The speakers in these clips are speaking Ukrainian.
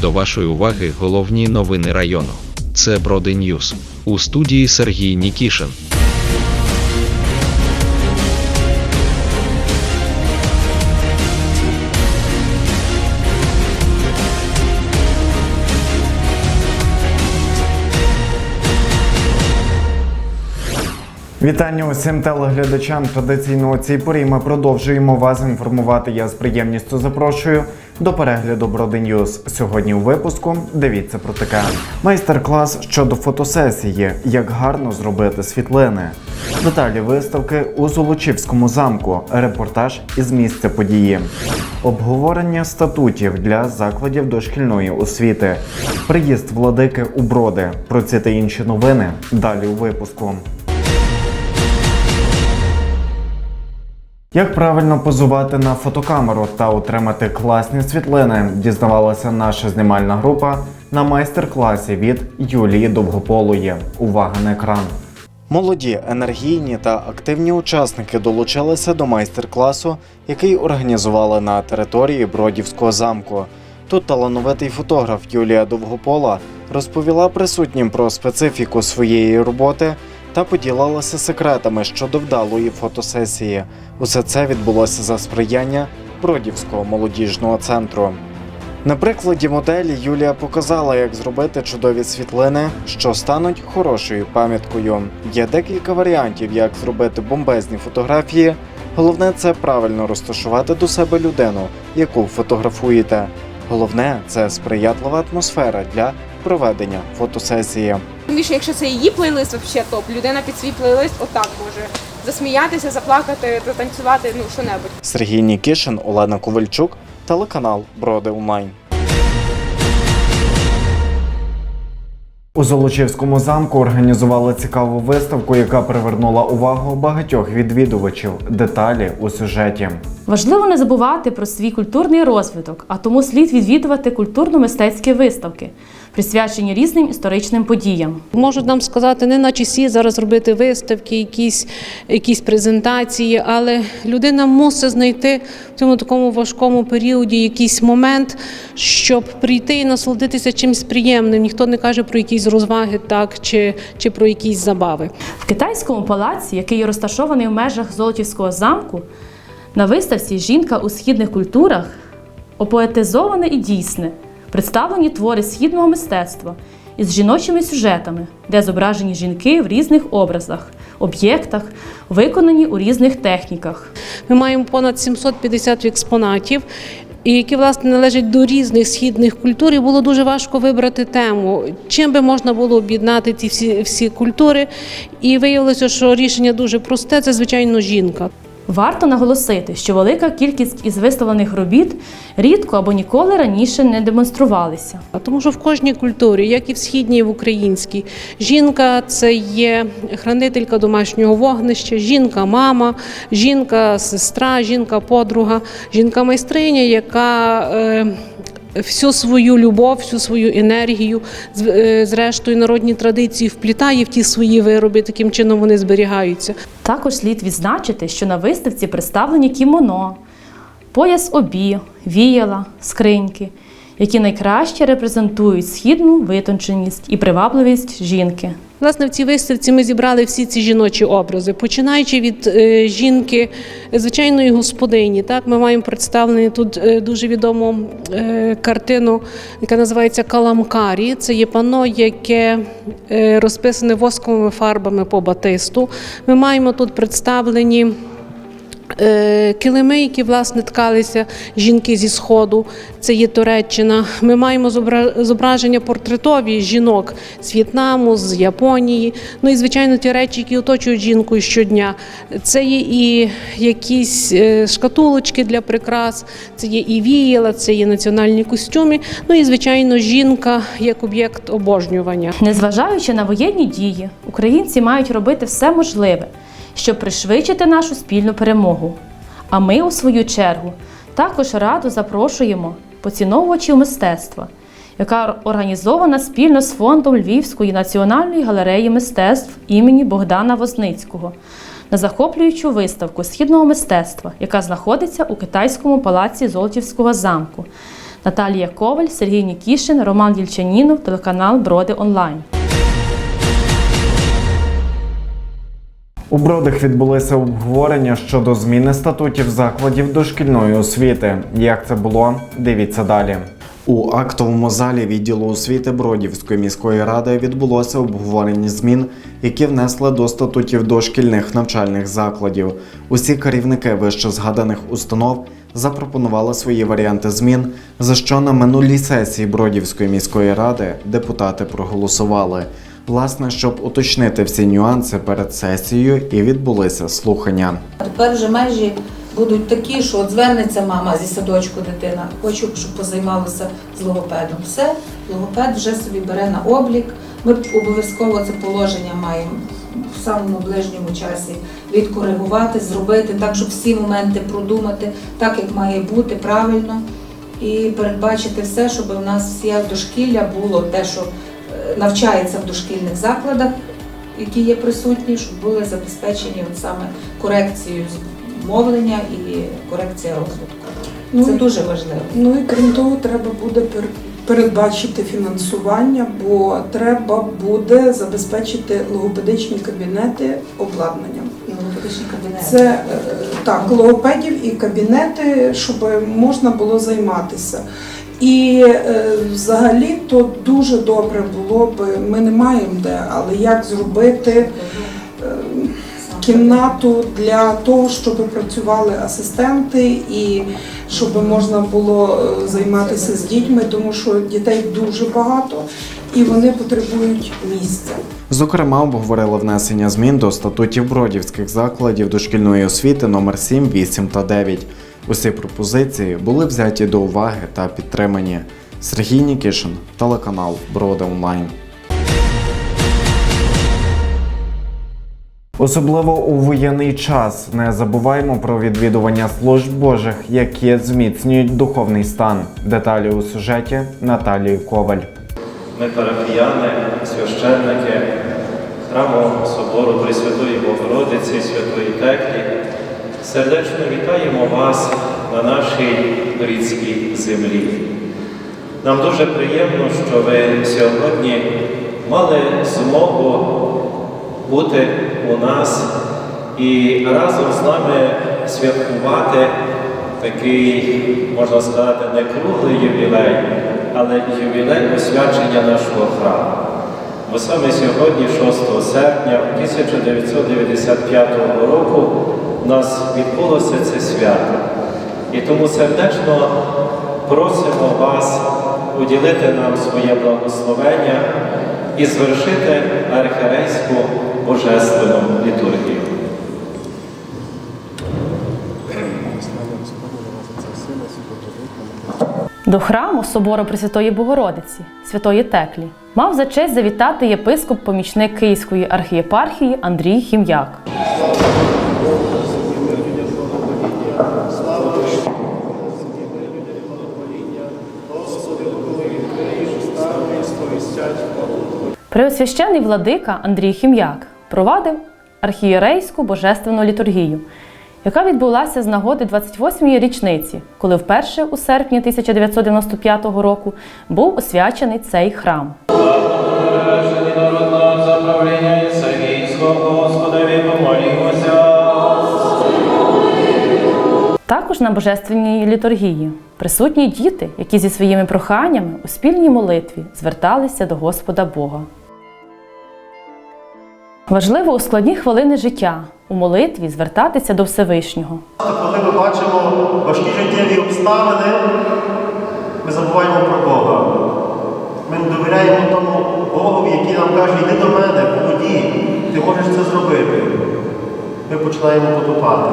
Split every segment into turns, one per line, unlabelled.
До вашої уваги головні новини району. Це Броди Ньюс. У студії Сергій Нікішин.
Вітання усім телеглядачам. Традиційно у цій порі ми продовжуємо вас інформувати. Я з приємністю запрошую до перегляду Броди Ньюз. Сьогодні у випуску дивіться про таке. Майстер-клас щодо фотосесії, як гарно зробити світлини. Деталі виставки у Золочівському замку. Репортаж із місця події. Обговорення статутів для закладів дошкільної освіти. Приїзд владики у броди. Про ці та інші новини далі у випуску. Як правильно позувати на фотокамеру та отримати класні світлини, дізнавалася наша знімальна група на майстер-класі від Юлії Довгополої. Увага на екран. Молоді, енергійні та активні учасники долучилися до майстер-класу, який організували на території Бродівського замку. Тут талановитий фотограф Юлія Довгопола розповіла присутнім про специфіку своєї роботи та поділилася секретами щодо вдалої фотосесії. Усе це відбулося за сприяння Бродівського молодіжного центру. На прикладі моделі Юлія показала, як зробити чудові світлини, що стануть хорошою пам'яткою. Є декілька варіантів, як зробити бомбезні фотографії. Головне це правильно розташувати до себе людину, яку фотографуєте. Головне це сприятлива атмосфера для проведення фотосесії.
Тим більше, якщо це її плейлист, взагалі топ. Людина під свій плейлист отак може засміятися, заплакати, затанцювати, ну що небудь.
Сергій Нікішин, Олена Ковальчук, телеканал Броди Онлайн. У Золочівському замку організували цікаву виставку, яка привернула увагу багатьох відвідувачів. Деталі у сюжеті.
Важливо не забувати про свій культурний розвиток, а тому слід відвідувати культурно-мистецькі виставки, присвячені різним історичним подіям.
Можуть нам сказати, не на часі зараз робити виставки, якісь, якісь презентації, але людина мусить знайти в цьому такому важкому періоді якийсь момент, щоб прийти і насолодитися чимось приємним. Ніхто не каже про якісь розваги, так чи, чи про якісь забави.
В китайському палаці, який розташований в межах Золотівського замку, на виставці Жінка у східних культурах опоетизоване і дійсне, представлені твори східного мистецтва із жіночими сюжетами, де зображені жінки в різних образах, об'єктах, виконані у різних техніках.
Ми маємо понад 750 експонатів. І які власне належать до різних східних культур, і було дуже важко вибрати тему, чим би можна було об'єднати ці всі, всі культури. І виявилося, що рішення дуже просте це звичайно жінка.
Варто наголосити, що велика кількість із виставлених робіт рідко або ніколи раніше не демонструвалися.
Тому що в кожній культурі, як і в східній, і в українській, жінка це є хранителька домашнього вогнища, жінка, мама, жінка, сестра, жінка, подруга, жінка майстриня, яка е, всю свою любов, всю свою енергію, е, зрештою народні традиції вплітає в ті свої вироби, таким чином вони зберігаються.
Також слід відзначити, що на виставці представлені кімоно, пояс обі, віяла, скриньки, які найкраще репрезентують східну витонченість і привабливість жінки.
Власне, в цій виставці ми зібрали всі ці жіночі образи, починаючи від е, жінки, е, звичайної господині. Так, ми маємо представлені тут е, дуже відому картину, яка називається Каламкарі. Це є панно, яке розписане восковими фарбами по батисту. Ми маємо тут представлені. Е, Килими, які власне ткалися жінки зі сходу, це є Туреччина. Ми маємо зобра- зображення портретові жінок з В'єтнаму, з Японії. Ну і звичайно, ті речі, які оточують жінку щодня. Це є і якісь е, шкатулочки для прикрас, це є і віяла, це є національні костюми. Ну і звичайно, жінка як об'єкт обожнювання.
Незважаючи на воєнні дії, українці мають робити все можливе, щоб пришвидшити нашу спільну перемогу. А ми, у свою чергу, також радо запрошуємо поціновувачів мистецтва, яка організована спільно з фондом Львівської національної галереї мистецтв імені Богдана Возницького на захоплюючу виставку східного мистецтва, яка знаходиться у китайському палаці Золотівського замку. Наталія Коваль, Сергій Нікішин, Роман Єльчанінов, телеканал Броди Онлайн.
У Бродах відбулися обговорення щодо зміни статутів закладів дошкільної освіти. Як це було? Дивіться далі. У актовому залі відділу освіти Бродівської міської ради відбулося обговорення змін, які внесли до статутів дошкільних навчальних закладів. Усі керівники вище згаданих установ запропонували свої варіанти змін, за що на минулій сесії Бродівської міської ради депутати проголосували. Власне, щоб уточнити всі нюанси перед сесією, і відбулися слухання.
Тепер вже межі будуть такі, що от звернеться мама зі садочку дитина, хочу, щоб позаймалася з логопедом. Все, логопед вже собі бере на облік. Ми обов'язково це положення маємо в самому ближньому часі відкоригувати, зробити так, щоб всі моменти продумати, так як має бути правильно, і передбачити все, щоб у нас всі дошкілля було те, що навчається в дошкільних закладах, які є присутні, щоб були забезпечені от саме корекцією мовлення і корекція розвитку.
Ну,
Це дуже важливо.
Ну і крім того, треба буде пер- передбачити фінансування, бо треба буде забезпечити логопедичні кабінети обладнанням.
Логопедичні кабінети.
Це е, так, логопедів і кабінети, щоб можна було займатися. І е, взагалі то дуже добре було б, ми не маємо де, але як зробити е, кімнату для того, щоб працювали асистенти і щоб можна було е, займатися з дітьми, тому що дітей дуже багато і вони потребують місця.
Зокрема, обговорили внесення змін до статутів бродівських закладів дошкільної освіти номер 7, 8 та 9. Усі пропозиції були взяті до уваги та підтримані. Сергій Нікішин, телеканал Броди Онлайн. Особливо у воєнний час не забуваємо про відвідування служб Божих, які зміцнюють духовний стан. Деталі у сюжеті Наталії Коваль.
Ми парафіяни, священники храму Собору Пресвятої Богородиці, Святої Теклі, сердечно вітаємо вас на нашій рідській землі. Нам дуже приємно, що ви сьогодні мали змогу бути у нас і разом з нами святкувати такий, можна сказати, не круглий ювілей, але ювілей освячення нашого храму. Бо саме сьогодні, 6 серпня 1995 року, нас відбулося це свято. І тому сердечно просимо вас уділити нам своє благословення і звершити архірейську божественну літургію.
До храму собору Пресвятої Богородиці, Святої Теклі, мав за честь завітати єпископ помічник Київської архієпархії Андрій Хім'як. Преосвящений владика Андрій Хім'як провадив архієрейську божественну літургію, яка відбулася з нагоди 28-ї річниці, коли вперше у серпні 1995 року був освячений цей храм. Також на божественній літургії присутні діти, які зі своїми проханнями у спільній молитві зверталися до Господа Бога. Важливо у складні хвилини життя у молитві звертатися до Всевишнього.
Коли ми бачимо важкі життєві обставини, ми забуваємо про Бога. Ми не довіряємо тому Богові, який нам каже, йди до мене, поводі, ти можеш це зробити. Ми починаємо потопати.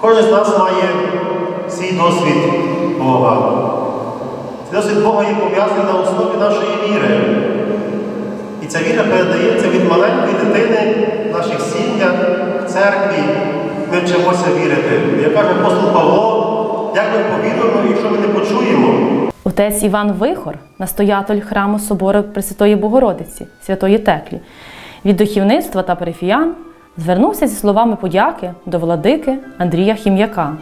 Кожен з нас має свій досвід Бога. Цей досвід Бога є пов'язаний на основі нашої віри. І ця віра передається від маленької дитини в наших сім'ях, в церкві. Ми вчимося вірити. Як каже апостол Павло, як ми повіримо, якщо ми не почуємо.
Отець Іван Вихор, настоятель храму собору Пресвятої Богородиці, Святої Теклі, від духовництва та парафіян звернувся зі словами подяки до владики Андрія Хім'яка.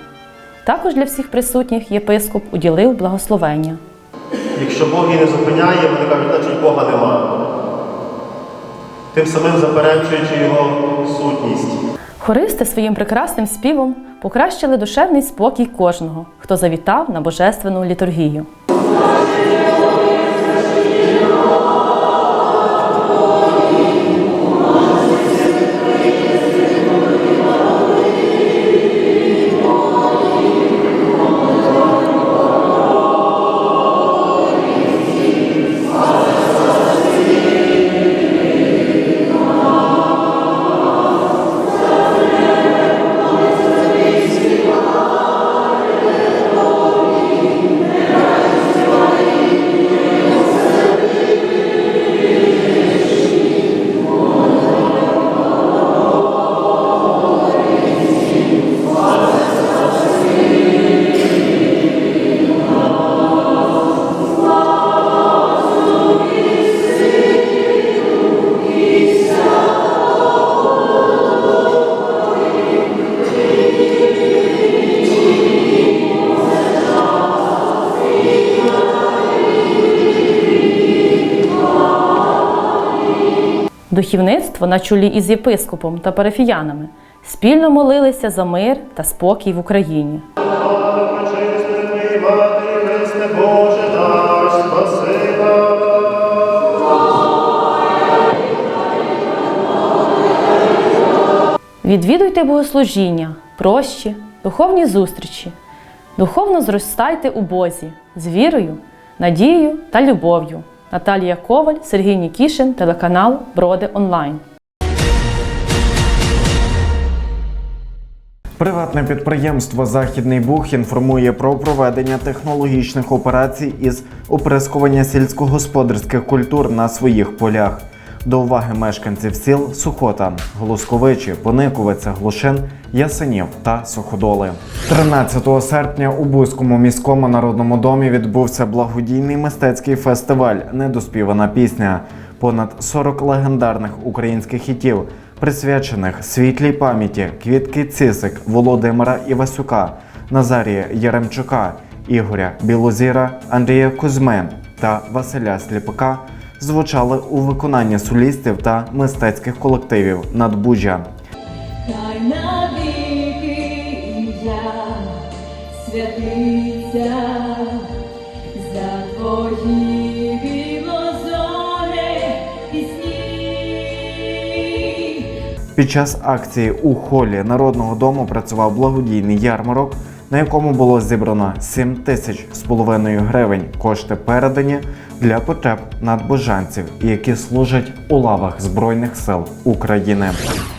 Також для всіх присутніх єпископ уділив благословення.
Якщо Бог її не зупиняє, вони кажуть, значить Бога нема. Тим самим заперечуючи його сутність.
Хористи своїм прекрасним співом покращили душевний спокій кожного, хто завітав на божественну літургію. Духівництво на чолі із єпископом та парафіянами спільно молилися за мир та спокій в Україні. Відвідуйте богослужіння, прощі, духовні зустрічі. Духовно зростайте у Бозі з вірою, надією та любов'ю. Наталія Коваль, Сергій Нікішин, телеканал Броди Онлайн.
Приватне підприємство Західний Буг інформує про проведення технологічних операцій із оприскування сільськогосподарських культур на своїх полях. До уваги мешканців сіл Сухота, Голосковичі, Пониковиця, Глушин, Ясенів та Суходоли. 13 серпня у Бузькому міському народному домі відбувся благодійний мистецький фестиваль Недоспівана пісня. Понад 40 легендарних українських хітів, присвячених світлій пам'яті Квітки Цисик, Володимира Івасюка, Назарія Яремчука, Ігоря Білозіра, Андрія Кузьми та Василя Сліпака звучали у виконанні солістів та мистецьких колективів.
Хай навіки за твої пісні.
Під час акції у холі Народного дому працював благодійний ярмарок, на якому було зібрано 7 тисяч з половиною гривень. Кошти передані для потреб надбожанців, які служать у лавах Збройних сил України.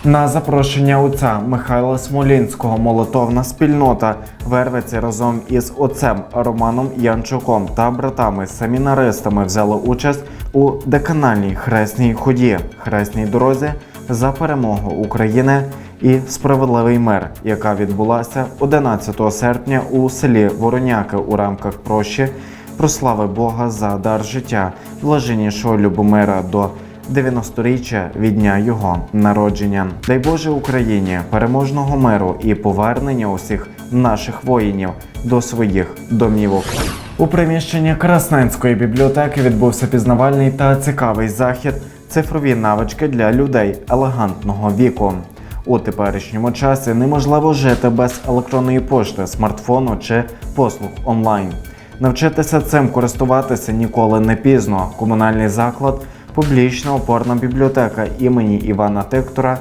На запрошення отця Михайла Смолінського молитовна спільнота Вервиці разом із отцем Романом Янчуком та братами-семінаристами взяли участь у деканальній хресній ході, хресній дорозі за перемогу України і справедливий мир, яка відбулася 11 серпня у селі Вороняки у рамках прощі прослави Бога за дар життя блаженнішого Любомира до 90-річчя від дня його народження. Дай Боже Україні переможного миру і повернення усіх наших воїнів до своїх домівок. У приміщенні Красненської бібліотеки відбувся пізнавальний та цікавий захід цифрові навички для людей елегантного віку. У теперішньому часі неможливо жити без електронної пошти, смартфону чи послуг онлайн. Навчитися цим користуватися ніколи не пізно. Комунальний заклад, публічна опорна бібліотека імені Івана Тиктора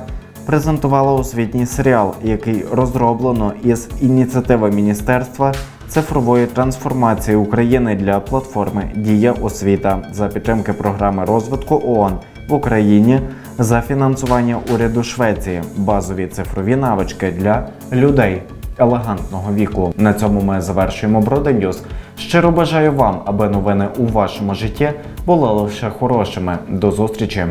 презентувала освітній серіал, який розроблено із ініціативи Міністерства цифрової трансформації України для платформи Дія освіта за підтримки програми розвитку ООН в Україні за фінансування уряду Швеції. Базові цифрові навички для людей елегантного віку. На цьому ми завершуємо Броденюз. Щиро бажаю вам, аби новини у вашому житті були лише хорошими. До зустрічі!